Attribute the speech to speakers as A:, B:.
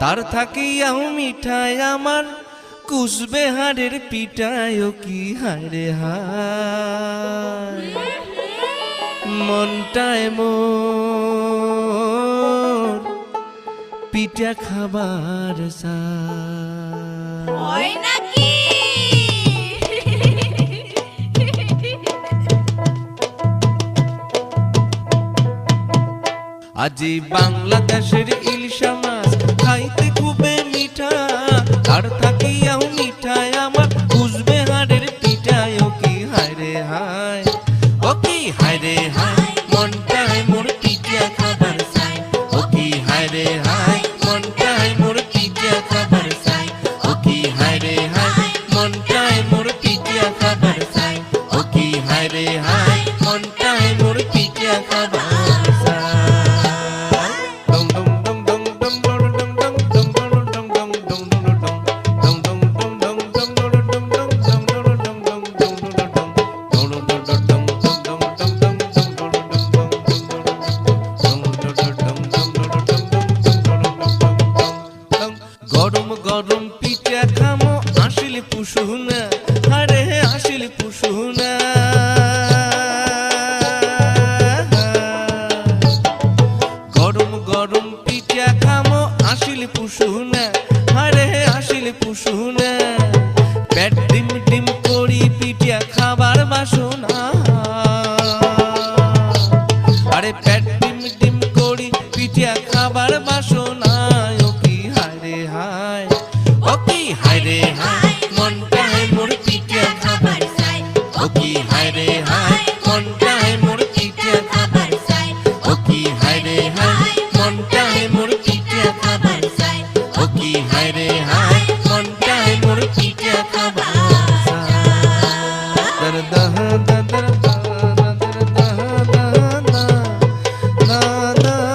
A: তার থাকিয়াও মিঠাই আমার কুসবেহারের পিঠায় কি হায় হায়? মনটায় মোর পিঠা খাবার
B: হয় নাকি?
A: আজি বাংলাদেশের থাকিয়াও মিঠাই আমার, কুচবিহারের পিঠায় ও কি হায় রে হায়, ও কি হায় রে হায় মনটায় মোর পিঠা খাবার চাই, ও কি হায় হায় মনটায় মোর পিঠা খাবার চাই, ও কি হায় হায় মনটায় মোর পিঠা খাবার চাই, ও কি হায় রে হায় মনটায় মোর পিঠা খাবার পুষুনা, আরে আসিল পুষুনা। গরম গরম পিঠা খামো, আসিল পুষুনা, আরে আসিল পুষুনা। পেট ডিম ডিম করি পিঠা খাবার বাসনা। আরে পেট ডিম ডিম করি পিঠা খাবার বাসনা। হায় রে হায় মনটায়